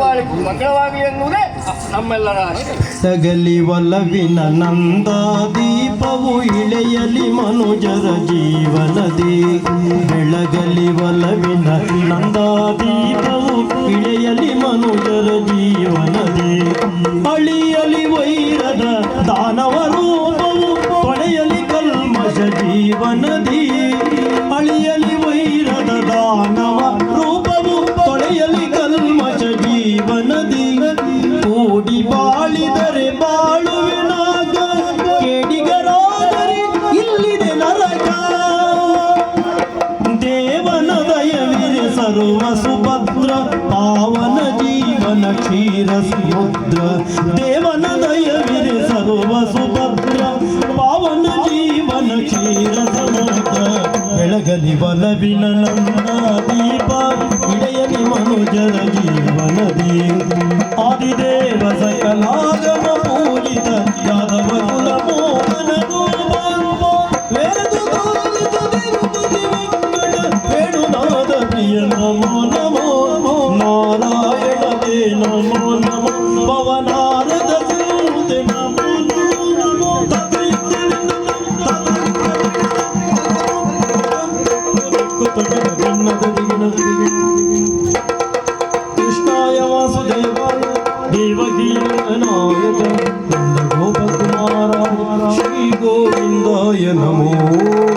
ಬಾಳಿಗೂ ಮಂಗಳವಾಗಲಿ ಎನ್ನುವುದೇ ನಮ್ಮೆಲ್ಲರ ತಗಲಿ ಒಲವಿನ ನಂದ ದೀಪವು ಇಳೆಯಲಿ ಮನುಜರ ಜೀವನದಿ. ಬೆಳಗಲಿ ಒಲವಿನ ನಂದ ದೀಪವು ಇಳೆಯಲಿ ಮನುಜರ ಜೀವನದಿ. ಅಳಿಯಲಿ ವೈರದ ದಾನವ ರೂಪವು ತೊಳೆಯಲಿ ಕಲ್ಮಶ ಜೀವನದಿ. ಅಳಿಯಲಿ ವೈರದ ದಾನವ ದಯವಿರೆ ಸರ್ವ ಸುಭದ್ರ ಪಾವನ ಜೀವನ ಕ್ಷೀರ ಸಮುದ್ರ ದೇವನ ದಯವಿರೆ ಸರ್ವ ಸುಭದ್ರ ಪಾವನ ಜೀವನ ಕ್ಷೀರ ಸಮುದ್ರ ಬೆಳಗಲಿ ಬಲವಿನ ನನ್ನ ದೀಪ ಇಳೆಯಲಿ ಮನುಜರ ಜೀವನದಿ ಆದಿದೇವ ಸಕಲಾಗಮ नारायण नमो नमो नदम कृष्ण देवगीर नोकाराय नमो